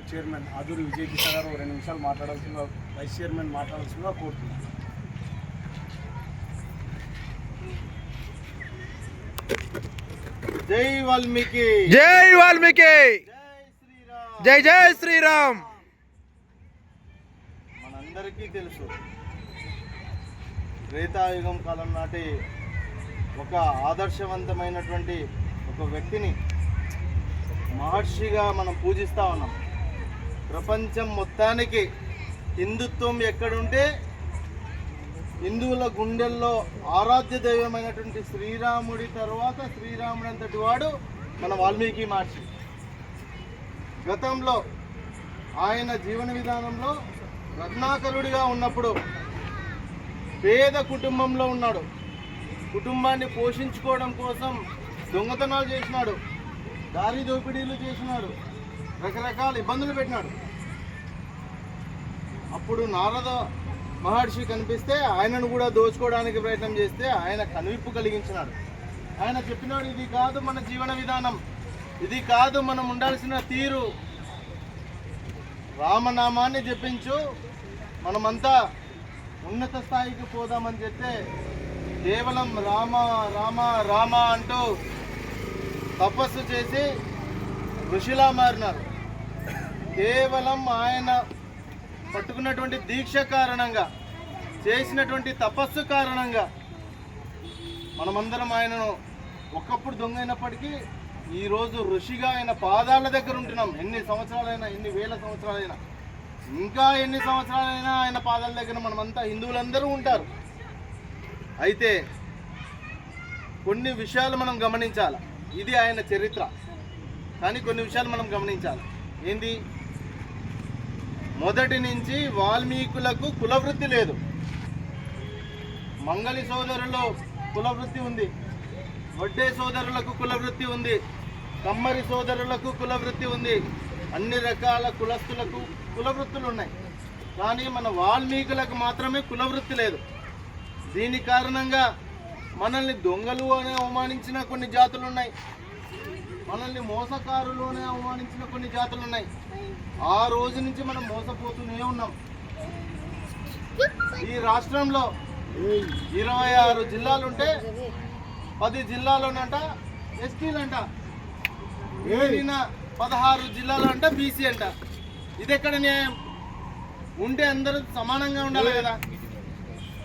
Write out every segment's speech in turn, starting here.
Chairman Aduri Vijay Kishore గారు రెండు నిమిషాలు మాట్లాడాల్సిందిగా వైస్ చైర్మన్ మాట్లాడాల్సిందిగా కోరుతున్నాను. జై వాల్మీకి. జై వాల్మీకి. జై జై శ్రీరామ్. మనందరికీ తెలుసు త్రేతాయుగం కాలం నాటి ఒక ఆదర్శవంతమైనటువంటి ఒక వ్యక్తిని మహర్షిగా మనం పూజిస్తూ ఉన్నాం. ప్రపంచం మొత్తానికి హిందుత్వం ఎక్కడుంటే హిందువుల గుండెల్లో ఆరాధ్య దైవమైనటువంటి శ్రీరాముడి తర్వాత శ్రీరాముడు అంతటి వాడు మన వాల్మీకి మహర్షి. గతంలో ఆయన జీవన విధానంలో రత్నాకరుడిగా ఉన్నప్పుడు పేద కుటుంబంలో ఉన్నాడు. కుటుంబాన్ని పోషించుకోవడం కోసం దొంగతనాలు చేసినాడు. దారి దోపిడీలు చేసినాడు. రకరకాల ఇబ్బందులు పెట్టినాడు. అప్పుడు నారద మహర్షి కనిపిస్తే ఆయనను కూడా దోచుకోవడానికి ప్రయత్నం చేస్తే ఆయన కనువిప్పు కలిగించినాడు. ఆయన చెప్పినాడు ఇది కాదు మన జీవన విధానం. ఇది కాదు మనం ఉండాల్సిన తీరు. రామనామాన్ని జపించు. మనమంతా ఉన్నత స్థాయికి పోదామని చెప్తే కేవలం రామ రామ రామ అంటూ తపస్సు చేసి ఋషిలా మారినారు. కేవలం ఆయన పట్టుకున్నటువంటి దీక్ష కారణంగా చేసినటువంటి తపస్సు కారణంగా మనమందరం ఆయనను ఒకప్పుడు దొంగ అయినప్పటికీ ఈరోజు ఋషిగా ఆయన పాదాల దగ్గర ఉంటున్నాం. ఎన్ని సంవత్సరాలైనా ఎన్ని వేల సంవత్సరాలైనా. ఇంకా ఎన్ని సంవత్సరాలైనా ఆయన పాదాల దగ్గర మనమంతా హిందువులందరూ ఉంటారు. అయితే కొన్ని విషయాలు మనం గమనించాలి. ఇది ఆయన చరిత్ర. కానీ కొన్ని విషయాలు మనం గమనించాలి. ఏంది? మొదటి నుంచి వాల్మీకులకు కులవృత్తి లేదు. మంగళి సోదరులు కులవృత్తి ఉంది. వడ్డే సోదరులకు కులవృత్తి ఉంది. కమ్మరి సోదరులకు కులవృత్తి ఉంది. అన్ని రకాల కులస్తులకు కులవృత్తులు ఉన్నాయి. కానీ మన వాల్మీకులకు మాత్రమే కులవృత్తి లేదు. దీని కారణంగా మనల్ని దొంగలు అని అవమానించిన కొన్ని జాతులు ఉన్నాయి. మనల్ని మోసకారులోనే అవమానించిన కొన్ని జాతులు ఉన్నాయి. ఆ రోజు నుంచి మనం మోసపోతూనే ఉన్నాం. ఈ రాష్ట్రంలో ఇరవై ఆరు జిల్లాలుంటే పది జిల్లాలోనంట ఎస్టీలంట మిగిలిన పదహారు జిల్లాలు అంట బీసీ అంట. ఇది ఎక్కడ న్యాయం? ఉంటే అందరూ సమానంగా ఉండాలి కదా.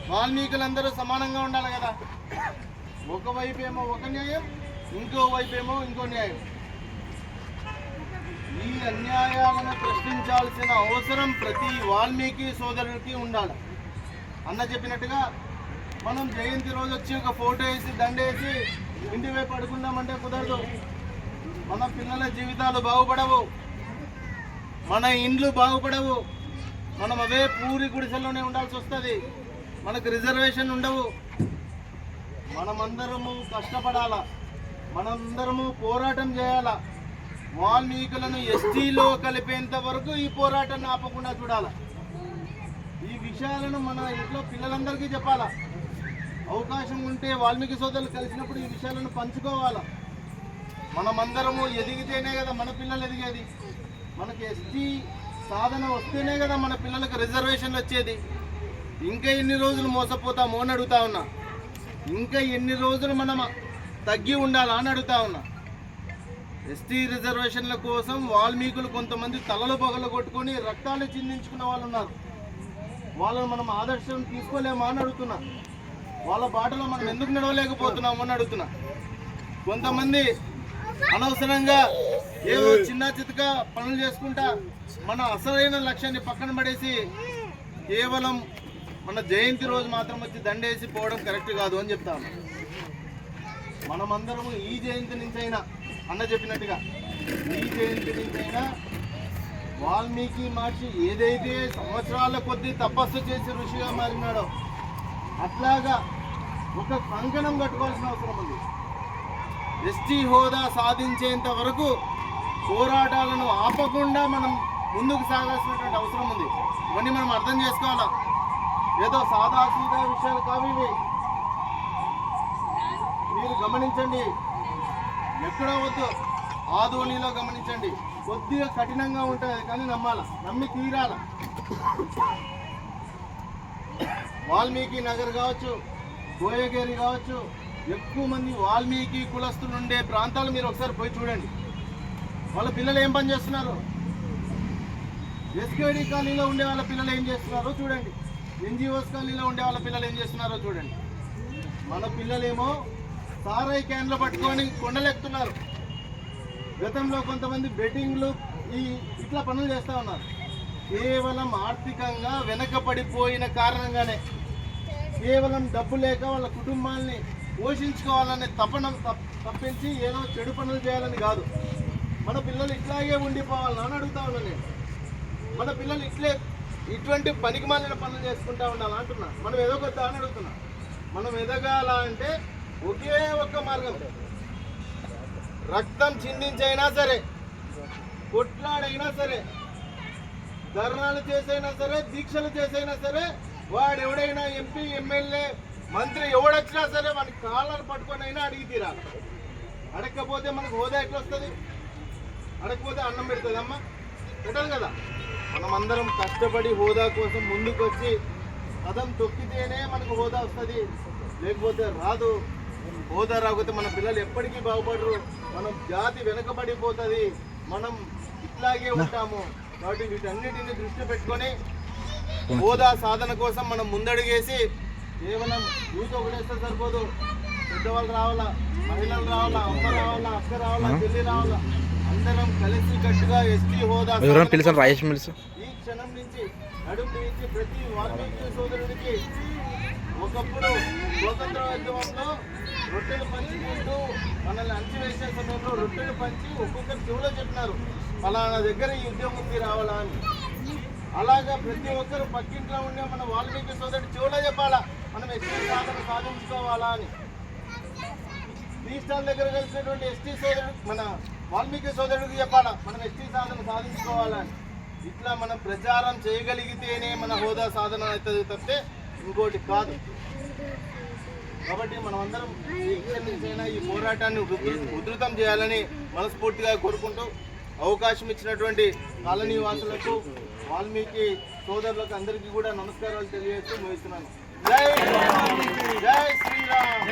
వాల్మీకులందరూ సమానంగా ఉండాలి కదా. ఒకవైపు ఏమో ఒక న్యాయం ఇంకో వైపు ఏమో ఇంకో న్యాయం. ఈ అన్యాయాలను ప్రశ్నించాల్సిన అవసరం ప్రతి వాల్మీకి సోదరుడికి ఉండాలి. అన్న చెప్పినట్టుగా మనం జయంతి రోజు వచ్చి ఒక ఫోటో వేసి దండేసి ఇంటి వైపు పడుకున్నామంటే కుదరదు. మన పిల్లల జీవితాలు బాగుపడవు. మన ఇండ్లు బాగుపడవు. మనం అవే పూరి గుడిసెల్లోనే ఉండాల్సి వస్తుంది. మనకు రిజర్వేషన్ ఉండవు. మనమందరము కష్టపడాలా? మనందరము పోరాటం చేయాల? వాల్మీకులను ఎస్టీలో కలిపేంత వరకు ఈ పోరాటాన్ని ఆపకుండా చూడాల? ఈ విషయాలను మన ఇంట్లో పిల్లలందరికీ చెప్పాల? అవకాశం ఉంటే వాల్మీకి సోదరులు కలిసినప్పుడు ఈ విషయాలను పంచుకోవాలా? మనమందరము ఎదిగితేనే కదా మన పిల్లలు ఎదిగేది. మనకి ఎస్టీ సాధన వస్తేనే కదా మన పిల్లలకు రిజర్వేషన్లు వచ్చేది. ఇంకా ఎన్ని రోజులు మోసపోతామో అని అడుగుతా ఉన్నా. ఇంకా ఎన్ని రోజులు మనం తగ్గి ఉండాలా అని అడుగుతా ఉన్నా. ఎస్టీ రిజర్వేషన్ల కోసం వాల్మీకులు కొంతమంది తలలు పగలు కొట్టుకొని రక్తాలు చిందించుకున్న వాళ్ళు ఉన్నారు. వాళ్ళని మనం ఆదర్శం తీసుకోలేమా అని అడుగుతున్నా. వాళ్ళ బాటలో మనం ఎందుకు నడవలేకపోతున్నాము అని అడుగుతున్నా. కొంతమంది అనవసరంగా ఏదో చిన్న చితక పనులు చేసుకుంటా మన అసలైన లక్ష్యాన్ని పక్కన పడేసి కేవలం మన జయంతి రోజు మాత్రం వచ్చి దండేసి పోవడం కరెక్ట్ కాదు అని చెప్తాను మనమందరము ఈ జయంతి నుంచి అయినా అన్న చెప్పినట్టుగా ఈ జయంతి నుంచి అయినా వాల్మీకి మహర్షి ఏదైతే సంవత్సరాల కొద్దీ తపస్సు చేసి ఋషిగా మారినాడో అట్లాగా ఒక కంకణం కట్టుకోవాల్సిన అవసరం ఉంది. ఎస్టీ హోదా సాధించేంత వరకు పోరాటాలను ఆపకుండా మనం ముందుకు సాగాల్సినటువంటి అవసరం ఉంది. ఇవన్నీ మనం అర్థం చేసుకోవాలా? ఏదో సాదాసీదా విషయాలు కావు ఇవి. మీరు గమనించండి. ఎక్కడ వద్దు. ఆధోనిలో గమనించండి. కొద్దిగా కఠినంగా ఉంటుంది కానీ నమ్మాల. నమ్మి తీరాల. వాల్మీకి నగర్ కావచ్చు గోయగేరి కావచ్చు ఎక్కువ మంది వాల్మీకి కులస్తులు ఉండే ప్రాంతాలు మీరు ఒకసారి పోయి చూడండి. వాళ్ళ పిల్లలు ఏం పని చేస్తున్నారు? ఎస్కేడి కాలనీలో ఉండే వాళ్ళ పిల్లలు ఏం చేస్తున్నారో చూడండి. ఎన్జిఓస్ కాలనీలో ఉండే వాళ్ళ పిల్లలు ఏం చేస్తున్నారో చూడండి. మన పిల్లలేమో సారాయి క్యాన్లు పట్టుకొని కొండలెక్కుతున్నారు. గతంలో కొంతమంది బెట్టింగ్లు ఈ ఇట్లా పనులు చేస్తూ ఉన్నారు. కేవలం ఆర్థికంగా వెనకబడిపోయిన కారణంగానే కేవలం డబ్బు లేక వాళ్ళ కుటుంబాల్ని పోషించుకోవాలనే తపన తప్పించి ఏదో చెడు పనులు చేయాలని కాదు. మన పిల్లలు ఇట్లాగే ఉండిపోవాలని అని అడుగుతా ఉన్నాను నేను. మన పిల్లలు ఇట్లే ఇటువంటి పనికి మాలిన పనులు చేసుకుంటా ఉండాలి అంటున్నా. మనం ఎదగొద్దా అని అడుగుతున్నా. మనం ఎదగాల అంటే ఒకే ఒక్క మార్గం. రక్తం చిందించైనా సరే కొట్లాడైనా సరే ధర్నాలు చేసైనా సరే దీక్షలు చేసైనా సరే వాడు ఎవడైనా ఎంపీ ఎమ్మెల్యే మంత్రి ఎవడొచ్చినా సరే వాడి కాళ్ళను పట్టుకొని అయినా అడిగి తీరాలి. అడగకపోతే మనకు హోదా ఎట్లా వస్తుంది అడగకపోతే అన్నం పెడుతుంది అమ్మ పెట్టదు కదా? మనమందరం కష్టపడి హోదా కోసం ముందుకు వచ్చి పదం తొక్కితేనే మనకు హోదా వస్తుంది. లేకపోతే రాదు. హోదా రాకపోతే మన పిల్లలు ఎప్పటికీ బాగుపడరు. మనం జాతి వెనకబడిపోతుంది. మనం ఇట్లాగే ఉంటాము. కాబట్టి వీటన్నిటిని దృష్టి పెట్టుకొని హోదా సాధన కోసం మనం ముందడుగేసి కేవలం యూత్ ఒకటేస్తే సరిపోదు. పెద్దవాళ్ళు రావాలా? మహిళలు రావాలా? అమ్మ రావాలా? అక్క రావాలా? చెల్లి రావాలా? అందరం కలిసి కట్టుగా ఎస్టీ హోదా ఈ క్షణం నుంచి నడుము నుంచి ప్రతి వాల్మీకి సోదరుడికి ఒకప్పుడు స్వతంత్ర ఉద్యమంలో రొట్టెలు పంచుకుంటూ మనల్ని అంచివేసే సమయంలో రొట్టెలు పంచి ఒక్కొక్కరు చెవులో చెప్పినారు ఫలానా దగ్గర ఈ ఉద్యమం ఉంది రావాలా అని. అలాగా ప్రతి ఒక్కరు పక్కింట్లో ఉండే మన వాల్మీకి సోదరుడు చెవులో చెప్పాలా మనం ఎక్కువ సాధన సాధించుకోవాలా అని. టీ స్టాల్ దగ్గర కలిసినటువంటి ఎస్టీ సోదరుడు మన వాల్మీకి సోదరుడికి చెప్పాలా మనం ఎస్టీ సాధన సాధించుకోవాలని ఇట్లా మనం ప్రచారం చేయగలిగితేనే మన హోదా సాధన అవుతుంది తప్పితే ఇంకోటి కాదు. కాబట్టి మనం అందరం నుంచైనా ఈ పోరాటాన్ని ఉధృతం చేయాలని మనస్ఫూర్తిగా కోరుకుంటూ అవకాశం ఇచ్చినటువంటి కాలనీ వాసులకు వాల్మీకి సోదరులకు అందరికీ కూడా నమస్కారాలు తెలియజేస్తూ ముగిస్తున్నాను. జై జై శ్రీరామ్!